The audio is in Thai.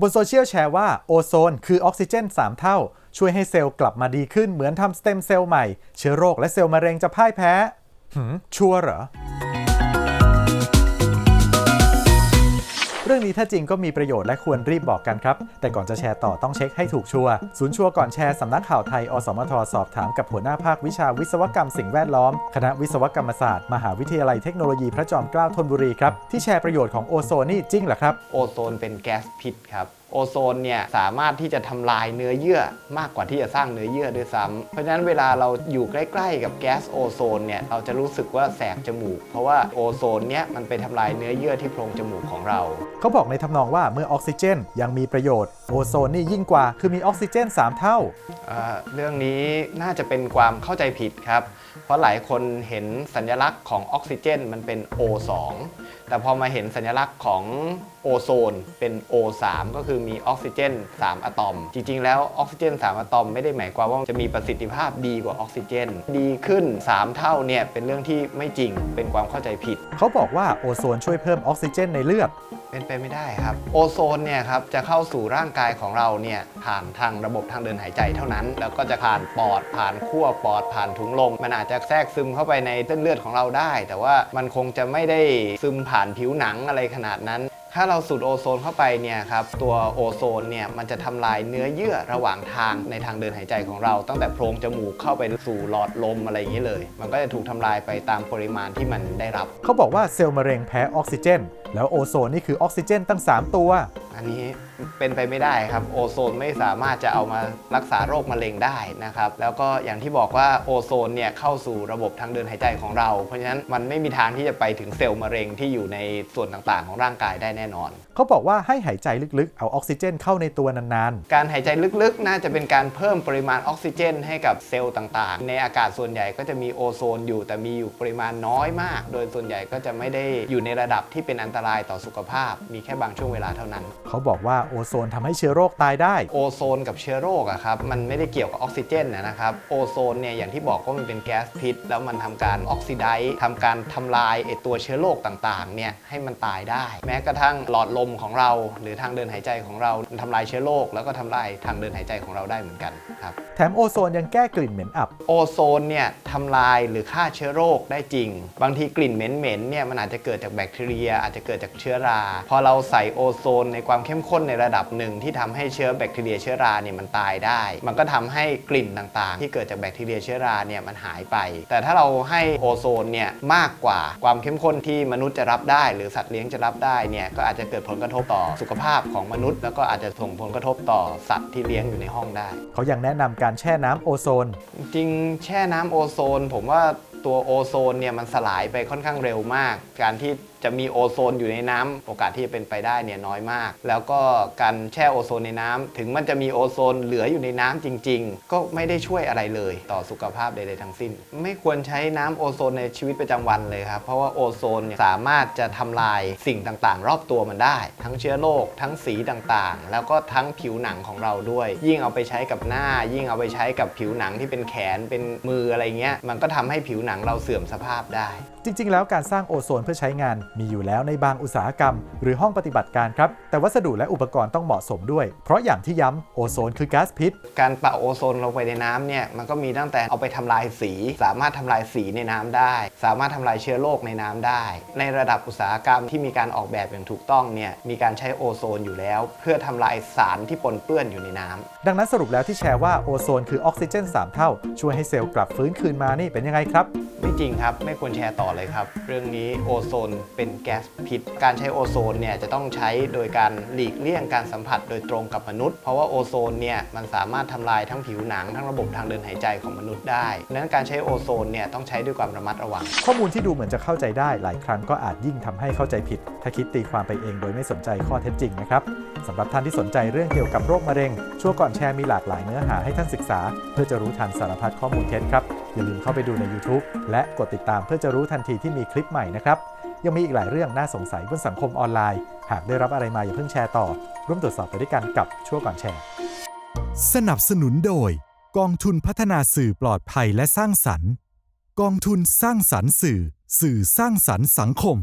บนโซเชียลแชร์ว่าโอโซนคือออกซิเจน 3 เท่า ช่วยให้เซลล์กลับมาดีขึ้นเหมือนทำสเต็มเซลล์ใหม่ เชื้อโรคและเซลล์มะเร็งจะพ่ายแพ้หืมชัวร์เหรอ เรื่องนี้ถ้าจริงก็มีประโยชน์และควรรีบบอกกันครับ แต่ก่อนจะแชร์ต่อต้องเช็คให้ถูกชัวร์ศูนย์ชัวร์ก่อนแชร์สำนักข่าวไทย อสมทสอบถามกับหัวหน้าภาควิชาวิศวกรรมสิ่งแวดล้อม คณะวิศวกรรมศาสตร์ มหาวิทยาลัยเทคโนโลยีพระจอมเกล้าธนบุรีครับที่แชร์ประโยชน์ของโอโซนนี่จริงเหรอครับ โอโซนเป็นแก๊สพิษครับโอโซนเนี่ยสามารถที่จะทำลายเนื้อเยื่อมากกว่าที่จะสร้างเนื้อเยื่อด้วยซ้ำเพราะฉะนั้นเวลาเราอยู่ใกล้ๆกับแก๊สโอโซนเนี่ยเราจะรู้สึกว่าแสบจมูก เพราะว่าโอโซนเนี่ยมันไปทำลายเนื้อเยื่อที่โพรงจมูกของเรา เขาบอกในทำนองว่าเมื่อออกซิเจนยังมีประโยชน์โอโซนนี่ยิ่งกว่าคือมีออกซิเจน 3 เท่าเอ่อเรื่องนี้น่าจะเป็นความเข้าใจผิดครับ เพราะหลายคนเห็นสัญลักษณ์ของออกซิเจนมันเป็น O2 แต่พอมาเห็นสัญลักษณ์ของโอโซนเป็น O3 ก็คือมีออกซิเจน 3 อะตอม จริง ๆ แล้วออกซิเจน 3 อะตอมไม่ได้หมายความว่าจะมีประสิทธิภาพดีกว่าออกซิเจน ดีขึ้น 3 เท่าเนี่ยเป็นเรื่องที่ไม่จริงเป็นความเข้าใจผิด เขาบอกว่าโอโซนช่วยเพิ่มออกซิเจนในเลือด เป็นไปไม่ได้ครับ โอโซนเนี่ยครับจะเข้าสู่ร่างกายของเราเนี่ยผ่านทางระบบทางเดินหายใจเท่านั้น แล้วก็จะผ่านปอดผ่านขั้วปอดผ่านถุงลม มันอาจจะแทรกซึมเข้าไปในเส้นเลือดของเราได้ แต่ว่ามันคงจะไม่ได้ซึมผ่านผิวหนังอะไรขนาดนั้น ถ้าเราสูดโอโซนเข้าไปเนี่ยครับตัวโอโซนเนี่ยมันจะทำลายเนื้อเยื่อระหว่างทางในทางเดินหายใจของเรา ตั้งแต่โพรงจมูกเข้าไปสู่หลอดลมอะไรอย่างนี้เลย มันก็จะถูกทำลายไปตามปริมาณที่มันได้รับ เขาบอกว่าเซลล์มะเร็งแพ้ออกซิเจน แล้วโอโซนนี่คือออกซิเจนตั้ง 3 ตัว อันนี้เป็นไปไม่ได้ครับ โอโซนไม่สามารถจะเอามารักษาโรคมะเร็งได้นะครับ แล้วก็อย่างที่บอกว่าโอโซนเนี่ยเข้าสู่ระบบทางเดินหายใจของเรา เพราะฉะนั้นมันไม่มีทางที่จะไปถึงเซลล์มะเร็งที่อยู่ในส่วนต่างๆ ของร่างกายได้แน่นอน เขาบอกว่าให้หายใจลึกๆ เอาออกซิเจนเข้าในตัวนานการหายใจลึกๆ น่าจะเป็นการเพิ่มปริมาณออกซิเจน ให้กับเซลล์ต่างๆ ในอากาศส่วนใหญ่ก็จะมีโอโซนอยู่ แต่มีอยู่ปริมาณน้อยมาก โดยส่วนใหญ่ก็จะไม่ได้อยู่ในระดับที่เป็นอันตรายต่อสุขภาพ มีแค่บางช่วงเวลาเท่านั้นๆเขาบอกว่าโอโซนทำให้เชื้อโรคตายได้ โอโซนกับเชื้อโรคอะครับมันไม่ได้เกี่ยวกับออกซิเจนนะนะครับโอโซนเนี่ยอย่างที่บอกว่ามันเป็นแก๊สพิษ แล้วมันทำการออกซิไดซ์ทำการทำลายไอตัวเชื้อโรคต่างๆเนี่ยให้มันตายได้ แม้กระทั่งหลอดลมของเรา หรือทางเดินหายใจของเราทำลายเชื้อโรคแล้วก็ทำลายทางเดินหายใจของเราได้เหมือนกันครับแถมโอโซนยังแก้กลิ่นเหม็นอับโอโซนเนี่ยทำลายหรือฆ่าเชื้อโรคได้จริง บางทีกลิ่นเหม็นๆเนี่ยมันอาจจะเกิดจากแบคทีเรีย อาจจะเกิดจากเชื้อรา พอเราใส่โอโซนในความเข้มข้นในระดับหนึ่งที่ทำให้เชื้อแบคทีเรียเชื้อราเนี่ยมันตายได้ มันก็ทำให้กลิ่นต่างๆ ที่เกิดจากแบคทีเรียเชื้อราเนี่ยมันหายไป แต่ถ้าเราให้โอโซนเนี่ยมากกว่าความเข้มข้นที่มนุษย์จะรับได้ หรือสัตว์เลี้ยงจะรับได้เนี่ยก็อาจจะเกิดผลกระทบต่อสุขภาพของมนุษย์ แล้วก็อาจจะส่งผลกระทบต่อสัตว์ที่เลี้ยงอยู่ในห้องได้ เขายังแนะนำการแช่น้ำโอโซน จริงๆแช่น้ำโอโซน ผมว่าตัวโอโซนเนี่ยมันสลายไปค่อนข้างเร็วมาก การที่จะมีโอโซนอยู่ในน้ำโอกาสที่จะเป็นไปได้เนี่ยน้อยมาก แล้วก็การแช่โอโซนในน้ำถึงมันจะมีโอโซนเหลืออยู่ในน้ำจริง ๆ ก็ไม่ได้ช่วยอะไรเลย ต่อสุขภาพใดๆทั้งสิ้น ไม่ควรใช้น้ำโอโซนในชีวิตประจำวันเลยครับ เพราะว่าโอโซนสามารถจะทำลายสิ่งต่างๆ รอบตัวมันได้ ทั้งเชื้อโรคทั้งสีต่างๆ แล้วก็ทั้งผิวหนังของเราด้วย ยิ่งเอาไปใช้กับหน้า ยิ่งเอาไปใช้กับผิวหนังที่เป็นแขนเป็นมืออะไรเงี้ยมันก็ทำให้ผิวหนังเราเสื่อมสภาพได้ จริง ๆ แล้วการสร้างโอโซนเพื่อใช้งานมีอยู่แล้วในบางอุตสาหกรรม หรือห้องปฏิบัติการครับ แต่วัสดุและอุปกรณ์ต้องเหมาะสมด้วย เพราะอย่างที่ย้ำโอโซนคือก๊าซพิษ การปะโอโซนลงไปในน้ำเนี่ยมันก็มีตั้งแต่เอาไปทำลายสี สามารถทำลายสีในน้ำได้ สามารถทำลายเชื้อโรคในน้ำได้ ในระดับอุตสาหกรรมที่มีการออกแบบอย่างถูกต้องเนี่ยมีการใช้โอโซนอยู่แล้ว เพื่อทำลายสารที่ปนเปื้อนอยู่ในน้ำดังนั้นสรุปแล้วที่แชร์ว่าโอโซนคือออกซิเจน 3 เท่า ช่วยให้เซลล์กลับฟื้นคืนมานี่เป็นยังไงครับ ไม่จริงครับ ไม่ควรแชร์ต่อเลยครับ เรื่องนี้โอโซนเป็นแก๊สพิษ การใช้โอโซนเนี่ยจะต้องใช้โดยการหลีกเลี่ยงการสัมผัสโดยตรงกับมนุษย์ เพราะว่าโอโซนเนี่ยมันสามารถทำลายทั้งผิวหนังทั้งระบบทางเดินหายใจของมนุษย์ได้ดังนั้นการใช้โอโซนเนี่ยต้องใช้ด้วยความระมัดระวัง ข้อมูลที่ดูเหมือนจะเข้าใจได้หลายครั้งก็อาจยิ่งทำให้เข้าใจผิด ถ้าคิดตีความไปเองโดยไม่สนใจข้อเท็จจริงนะครับสำหรับท่านที่สนใจเรื่องเกี่ยวกับโรคมะเร็ง ชั่วก่อนแชร์มีหลากหลายเนื้อหาให้ท่านศึกษา เพื่อจะรู้ทันสารพัดข้อมูลเท็จครับ อย่าลืมเข้าไปดูใน YouTube และกดติดตามเพื่อจะรู้ทันทีที่มีคลิปใหม่นะครับ ยังมีอีกหลายเรื่องน่าสงสัยบนสังคมออนไลน์ หากได้รับอะไรมาอย่าเพิ่งแชร์ต่อ ร่วมตรวจสอบไปด้วยกันกับชั่วก่อนแชร์ สนับสนุนโดย กองทุนพัฒนาสื่อปลอดภัยและสร้างสรรค์ กองทุนสร้างสรรค์สื่อ สื่อสร้างสรรค์สังคม